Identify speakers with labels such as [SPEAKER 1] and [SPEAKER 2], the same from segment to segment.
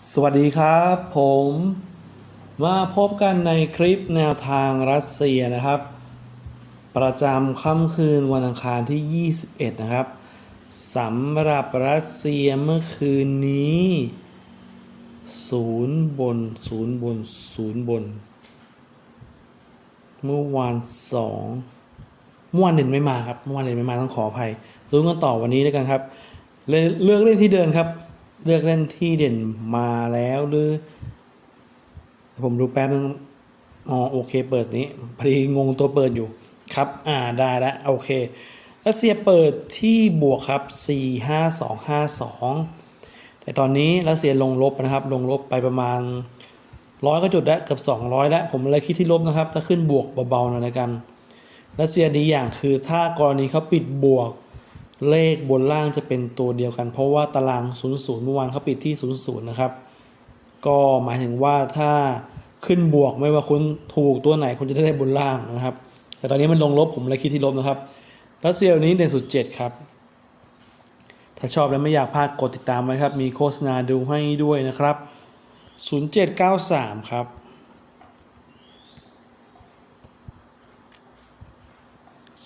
[SPEAKER 1] สวัสดีครับ ผมมาพบกันในคลิปแนวทางรัสเซียนะครับ ประจำค่ำคืนวันอังคารที่ 21 นะครับสำหรับรัสเซียเมื่อคืนนี้ศูนย์บนศูนย์บนศูนย์บน เมื่อวานสองเมื่อวานเด่นไม่มาครับเมื่อวานเด่นไม่มาต้องขออภัยรู้กันต่อวันนี้แล้วกันครับเลือกเล่นที่เดินครับ เลือกเล่นที่เด่นมาแล้วหรือ ผมดูแป๊บนึงอ๋อโอเคเปิดนี้พอดีงงตัวเปิดอยู่ครับ อ่าได้แล้วโอเครัสเซียเปิดที่บวกครับ 4 5 2 5 2 แต่ตอนนี้รัสเซียลงลบนะครับ ลงลบไปประมาณร้อยก็จุดแล้วเกือบ200 แล้ว ผมเลยคิดที่ลบนะครับ ถ้าขึ้นบวกเบาๆหน่อยละกันรัสเซียดีอย่างคือถ้ากรณีเขาปิดบวก เลขบนล่างจะเป็นตัวเดียวกัน เพราะว่าตาราง 00 เมื่อวานเขาปิดที่ 00 นะครับ ก็หมายถึงว่าถ้าขึ้นบวกไม่ว่าคุณถูกตัวไหนคุณจะได้บนล่างนะครับ แต่ตอนนี้มันลงลบผมเลยคิดที่ลบนะครับรัสเซียวันนี้เด่นสุด 7 ครับ ถ้าชอบและไม่อยากพลาดกดติดตามไว้ครับ มีโฆษณาดูให้ด้วยนะครับ 0793 ครับ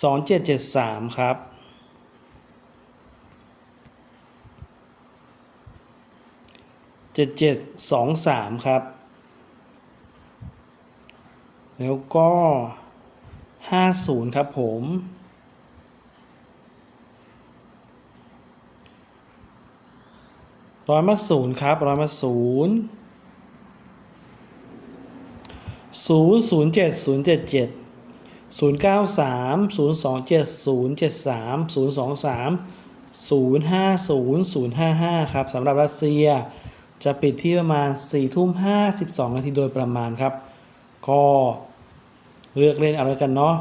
[SPEAKER 1] 2773 ครับ 7723ครับ แล้วก็50ครับผมร้อยมาศูนย์ครับร้อยมาศูนย์ศูนย์ศูนย์เจ็ดศูนย์เจ็ดเจ็ดศูนย์เก้าสามศูนย์สองเจ็ดศูนย์เจ็ดสามศูนย์สองสามศูนย์ห้าศูนย์ศูนย์ห้าห้าครับสำหรับรัสเซีย จะปิดที่ประมาณสี่ทุ่มห้าสิบสองนาทีโดยประมาณครับ ก็เลือกเล่นเอาแล้วกันเนาะ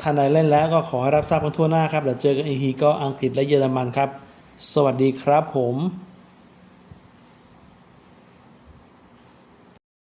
[SPEAKER 1] ท่านใดเล่นแล้วก็ขอให้รับทราบกันทั่วหน้าครับเดี๋ยวเจอกันอีกทีก็อังกฤษและเยอรมันครับ สวัสดีครับผม